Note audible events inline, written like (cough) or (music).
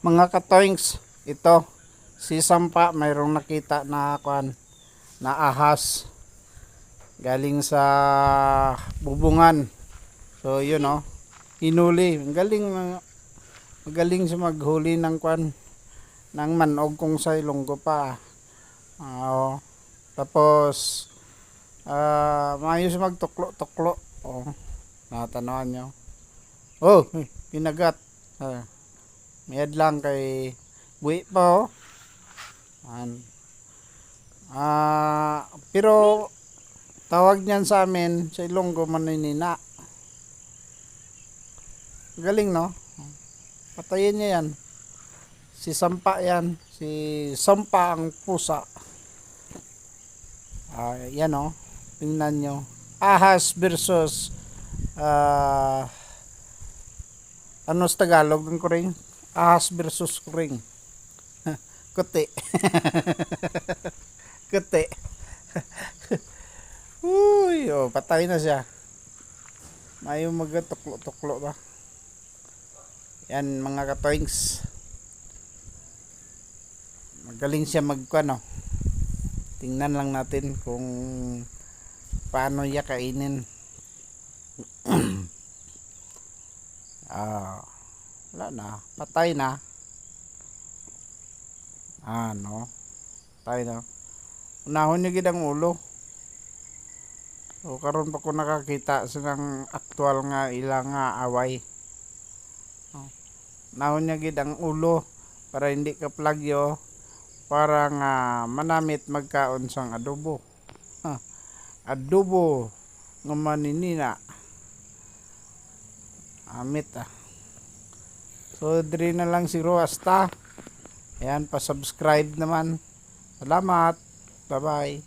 Mga katoings, ito, si Sampa, mayroong nakita na kwan, na ahas. Galing sa bubungan. So, yun oh, hinuli. Galing, magaling siya maghuli ng kwan, ng manog kung sa ilonggo pa. Oo. tapos, ah, maayos magtuklo-tuklo. Oh, natanawan nyo. Oh, eh, kinagat. Mayad lang kay buwi pa oh. Ah, pero tawag niyan sa amin sa Ilonggo maninina. Galing no? Patayin niya yan. Si Sampa yan. Si Sampa ang pusa. Ah, yan oh. Tingnan nyo. Ahas versus ah ano sa Tagalog ng kuring? Ahas versus kuring. (laughs) Kuti. (laughs) Kuti. (laughs) Uy, oh, patay na siya. Mayo magtuklo-tuklo ba? Yan mga katoings. Magaling siya magkwano. Tingnan lang natin kung paano niya kainin. (clears throat) Ah, wala na. Patay na. Ano? Patay na. Unahon niya gid ang ulo. So, karon pa ko nakakita sa ng aktual nga ilang nga away. Oh. Nahon niya gid ang ulo para hindi ka plagyo para nga manamit magkaon sang adobo. Ha. Adobo nga maninina. Amit ah. So, diri na lang si Roasta. Ayan, pa-subscribe naman. Salamat. Bye-bye.